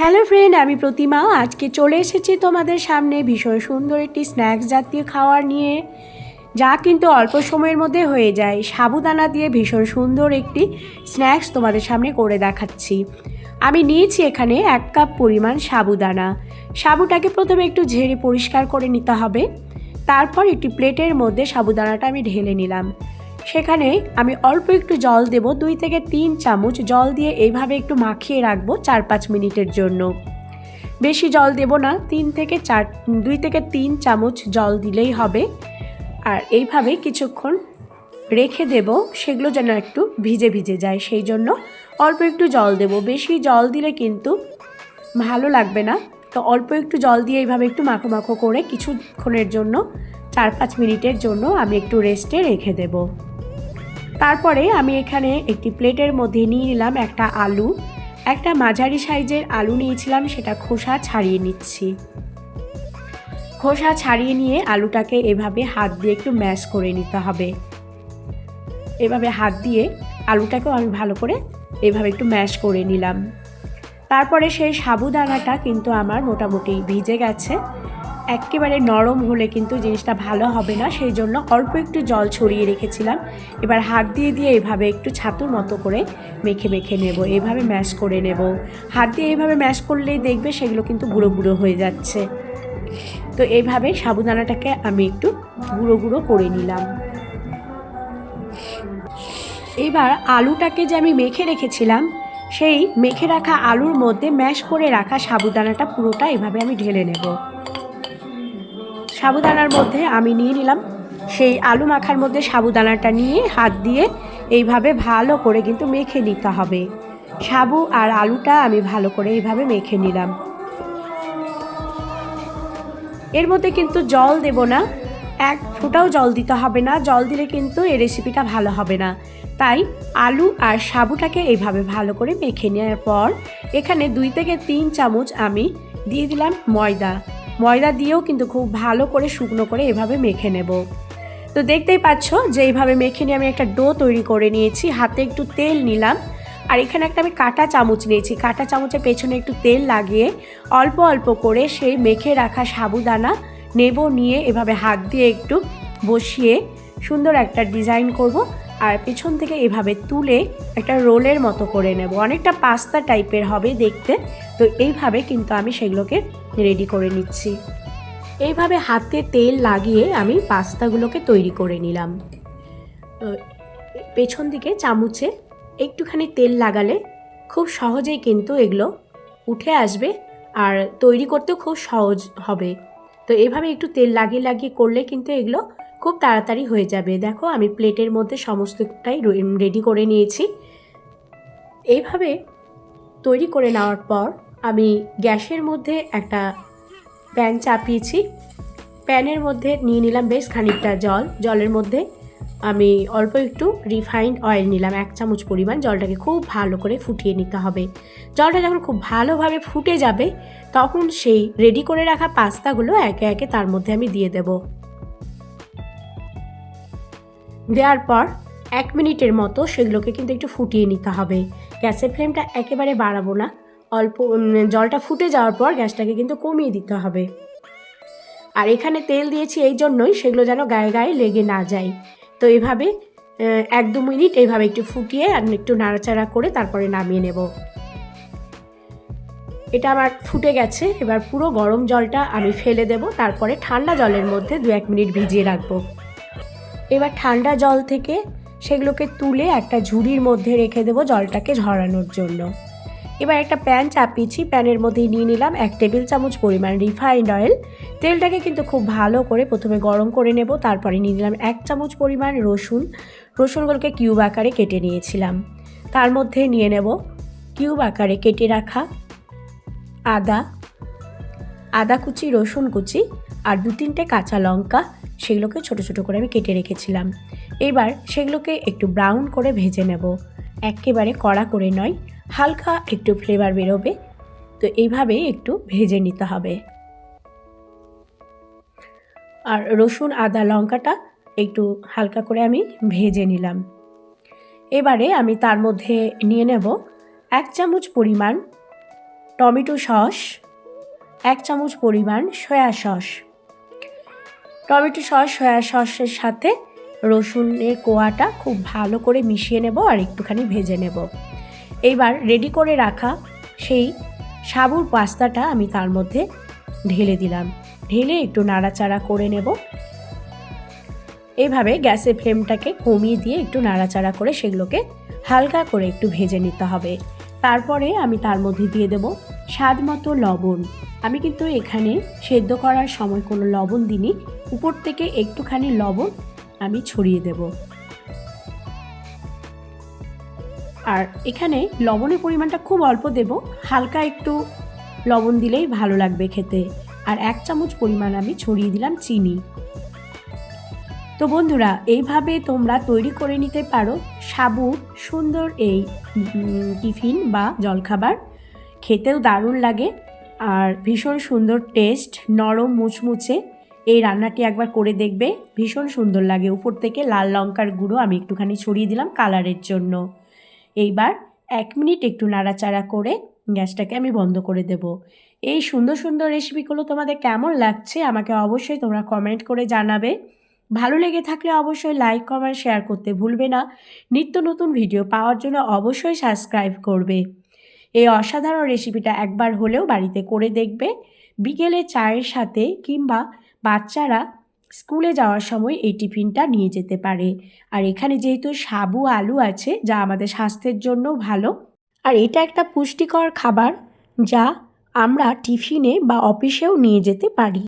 Hello friend আমি প্রতিমা। আজকে চলে এসেছি তোমাদের সামনে ভীষণ সুন্দর একটি স্ন্যাক্স জাতীয় খাবার নিয়ে। যা কিন্তু অল্প সময়ের মধ্যে হয়ে যায়। সাবুদানা দিয়ে ভীষণ সুন্দর একটি স্ন্যাক্স তোমাদের সামনে করে দেখাচ্ছি। আমি নিয়েছি এখানে এক কাপ পরিমাণ সাবুদানা। সাবুটাকে প্রথমে একটু ঝেড়ে পরিষ্কার করে নিতে হবে। তারপর একটি প্লেটের মধ্যে সাবুদানাটা আমি ঢেলে নিলাম। সেখানে আমি অল্প একটু জল দেব, দুই থেকে তিন চামচ জল দিয়ে এইভাবে একটু মাখিয়ে রাখব চার পাঁচ মিনিটের জন্য। বেশি জল দেব না, তিন থেকে চার, দুই থেকে তিন চামচ জল দিলেই হবে। আর এইভাবে কিছুক্ষণ রেখে দেব, সেগুলো যেন একটু ভিজে ভিজে যায়, সেই জন্য অল্প একটু জল দেব। বেশি জল দিলে কিন্তু ভালো লাগবে না, তো অল্প একটু জল দিয়ে এইভাবে একটু মাখো মাখো করে কিছুক্ষণের জন্য, চার পাঁচ মিনিটের জন্য আমি একটু রেস্টে রেখে দেব। তারপরে আমি এখানে একটি প্লেটের মধ্যে নিয়ে নিলাম একটা আলু। একটা মাঝারি সাইজের আলু নিয়েছিলাম, সেটা খোসা ছাড়িয়ে নিচ্ছি। খোসা ছাড়িয়ে নিয়ে আলুটাকে এভাবে হাত দিয়ে একটু ম্যাশ করে নিতে হবে। এভাবে হাত দিয়ে আলুটাকেও আমি ভালো করে এভাবে একটু ম্যাশ করে নিলাম। তারপরে সেই সাবুদানাটা কিন্তু আমার মোটামুটি ভিজে গেছে। একেবারে নরম হলে কিন্তু জিনিসটা ভালো হবে না, সেই জন্য অল্প একটু জল ছড়িয়ে রেখেছিলাম। এবার হাত দিয়ে দিয়ে এভাবে একটু ছাতুর মতো করে মেখে মেখে নেব, এভাবে ম্যাশ করে নেব। হাত দিয়ে এইভাবে ম্যাশ করলেই দেখবে সেগুলো কিন্তু গুঁড়ো গুঁড়ো হয়ে যাচ্ছে। তো এইভাবে সাবুদানাটাকে আমি একটু গুঁড়ো গুঁড়ো করে নিলাম। এবার আলুটাকে যে আমি মেখে রেখেছিলাম, সেই মেখে রাখা আলুর মধ্যে ম্যাশ করে রাখা সাবুদানাটা পুরোটা এভাবে আমি ঢেলে নেব। সাবুদানার মধ্যে আমি নিয়ে নিলাম। সেই আলু মাখার মধ্যে সাবুদানাটা নিয়ে হাত দিয়ে এইভাবে ভালো করে কিন্তু মেখে নিতে হবে। সাবু আর আলুটা আমি ভালো করে এইভাবে মেখে নিলাম। এর মধ্যে কিন্তু জল দেব না। এক ফোঁটাও জল দিতে হবে না। জল দিলে কিন্তু এই রেসিপিটা ভালো হবে না। তাই আলু আর সাবুটাকে এইভাবে ভালো করে মেখে নেওয়ার পর এখানে দুই থেকে তিন চামচ আমি দিয়ে দিলাম ময়দা। ময়দা দিয়েও কিন্তু খুব ভালো করে শুকনো করে এভাবে মেখে নেব। তো দেখতেই পাচ্ছ যে এইভাবে মেখে নিয়ে আমি একটা ডো তৈরি করে নিয়েছি। হাতে একটু তেল নিলাম। আর এখানে একটা আমি কাটা চামচ নিয়েছি। কাটা চামচের পেছনে একটু তেল লাগিয়ে অল্প অল্প করে সেই মেখে রাখা সাবুদানা নেব, নিয়ে এভাবে হাত দিয়ে একটু বসিয়ে সুন্দর একটা ডিজাইন করব। আর পেছন থেকে এভাবে তুলে একটা রোলের মতো করে নেব। অনেকটা পাস্তা টাইপের হবে দেখতে। তো এইভাবে কিন্তু আমি সেগুলোকে রেডি করে নিচ্ছি। এইভাবে হাতে তেল লাগিয়ে আমি পাস্তাগুলোকে তৈরি করে নিলাম। পেছন দিকে চামচে একটুখানি তেল লাগালে খুব সহজেই কিন্তু এগুলো উঠে আসবে আর তৈরি করতেও খুব সহজ হবে। তো এভাবে একটু তেল লাগিয়ে লাগিয়ে করলে কিন্তু এগুলো খুব তাড়াতাড়ি হয়ে যাবে। দেখো, আমি প্লেটের মধ্যে সমস্তটাই রেডি করে নিয়েছি। এইভাবে তৈরি করে নেওয়ার পর আমি গ্যাসের মধ্যে একটা প্যান চাপিয়েছি। প্যানের মধ্যে নিয়ে নিলাম বেশ খানিকটা জল। জলের মধ্যে আমি অল্প একটু রিফাইন্ড অয়েল নিলাম, এক চামচ পরিমাণ। জলটাকে খুব ভালো করে ফুটিয়ে নিতে হবে। জলটা যখন খুব ভালোভাবে ফুটে যাবে, তখন সেই রেডি করে রাখা পাস্তাগুলো একে একে তার মধ্যে আমি দিয়ে দেব। দেওয়ার পর এক মিনিটের মতো সেগুলোকে কিন্তু একটু ফুটিয়ে নিতে হবে। গ্যাসের ফ্লেমটা একেবারে বাড়াবো না। অল্প জলটা ফুটে যাওয়ার পর গ্যাসটাকে কিন্তু কমিয়ে দিতে হবে। আর এখানে তেল দিয়েছি এই জন্যই সেগুলো যেন গায়ে গায়ে লেগে না যায়। তো এভাবে এক দু মিনিট এইভাবে একটু ফুটিয়ে আর একটু নাড়াচাড়া করে তারপরে নামিয়ে নেব। এটা আমার ফুটে গেছে। এবার পুরো গরম জলটা আমি ফেলে দেব। তারপরে ঠান্ডা জলের মধ্যে দু এক মিনিট ভিজিয়ে রাখব। এবার ঠান্ডা জল থেকে সেগুলোকে তুলে একটা ঝুড়ির মধ্যে রেখে দেবো জলটাকে ঝরানোর জন্য। এবার একটা প্যান চাপিয়েছি, প্যানের মধ্যে নিয়ে নিলাম এক টেবিল চামচ পরিমাণ রিফাইন্ড অয়েল। তেলটাকে কিন্তু খুব ভালো করে প্রথমে গরম করে নেব, তারপরে নিয়ে নিলাম এক চামচ পরিমাণ রসুন। রসুনগুলোকে কিউব আকারে কেটে নিয়েছিলাম। তার মধ্যে নিয়ে নেব কিউব আকারে কেটে রাখা আদা আদা কুচি, রসুন কুচি আর দু তিনটে কাঁচা লঙ্কা। সেগুলোকে ছোট ছোট করে আমি কেটে রেখেছিলাম। এবার সেগুলোকে একটু ব্রাউন করে ভেজে নেব। একেবারে কড়া করে নয়, হালকা একটু ফ্লেভার বেরোবে। তো এইভাবে একটু ভেজে নিতে হবে। আর রসুন, আদা, লঙ্কাটা একটু হালকা করে আমি ভেজে নিলাম। এবারে আমি তার মধ্যে নিয়ে নেব এক চামচ পরিমাণ টমেটো সস, এক চামচ পরিমাণ soy sauce. Tomato sauce, soy সসের সাথে রসুনের কোয়াটা খুব ভালো করে মিশিয়ে নেব আর একটুখানি ভেজে নেব। এইবার রেডি করে রাখা সেই সাবুর পাস্তাটা আমি তার মধ্যে ঢেলে দিলাম। ঢেলে একটু নাড়াচাড়া করে নেব। এইভাবে গ্যাসের ফ্লেমটাকে কমিয়ে দিয়ে একটু নাড়াচাড়া করে সেগুলোকে হালকা করে একটু ভেজে নিতে হবে। তারপরে আমি তার মধ্যে দিয়ে দেব স্বাদ মতো লবণ। আমি কিন্তু এখানে সেদ্ধ করার সময় কোনো লবণ দিইনি। উপর থেকে একটুখানি লবণ আমি ছড়িয়ে দেব। আর এখানে লবণের পরিমাণটা খুব অল্প দেব। হালকা একটু লবণ দিলেই ভালো লাগবে খেতে। আর এক চামচ পরিমাণ আমি ছড়িয়ে দিলাম চিনি। তো বন্ধুরা, এইভাবে তোমরা তৈরি করে নিতে পারো সাবুর সুন্দর এই টিফিন বা জলখাবার। খেতেও দারুণ লাগে আর ভীষণ সুন্দর টেস্ট, নরম মুচমুচে। এই রান্নাটি একবার করে দেখবে। ভীষণ সুন্দর লাগে। উপর থেকে লাল লঙ্কার গুঁড়ো আমি একটুখানি ছড়িয়ে দিলাম কালারের জন্য। এইবার এক মিনিট একটু নাড়াচাড়া করে গ্যাসটাকে আমি বন্ধ করে দেব। এই সুন্দর সুন্দর রেসিপিগুলো তোমাদের কেমন লাগছে আমাকে অবশ্যই তোমরা কমেন্ট করে জানাবে। ভালো লেগে থাকলে অবশ্যই লাইক, কমেন্ট, শেয়ার করতে ভুলবে না। নিত্য নতুন ভিডিও পাওয়ার জন্য অবশ্যই সাবস্ক্রাইব করবে। এই অসাধারণ রেসিপিটা একবার হলেও বাড়িতে করে দেখবে। বিকেলে চায়ের সাথে কিংবা বাচ্চারা স্কুলে যাওয়ার সময় এই টিফিনটা নিয়ে যেতে পারে। আর এখানে যেহেতু সাবু, আলু আছে, যা আমাদের স্বাস্থ্যের জন্য ভালো। আর এটা একটা পুষ্টিকর খাবার, যা আমরা টিফিনে বা অফিসেও নিয়ে যেতে পারি।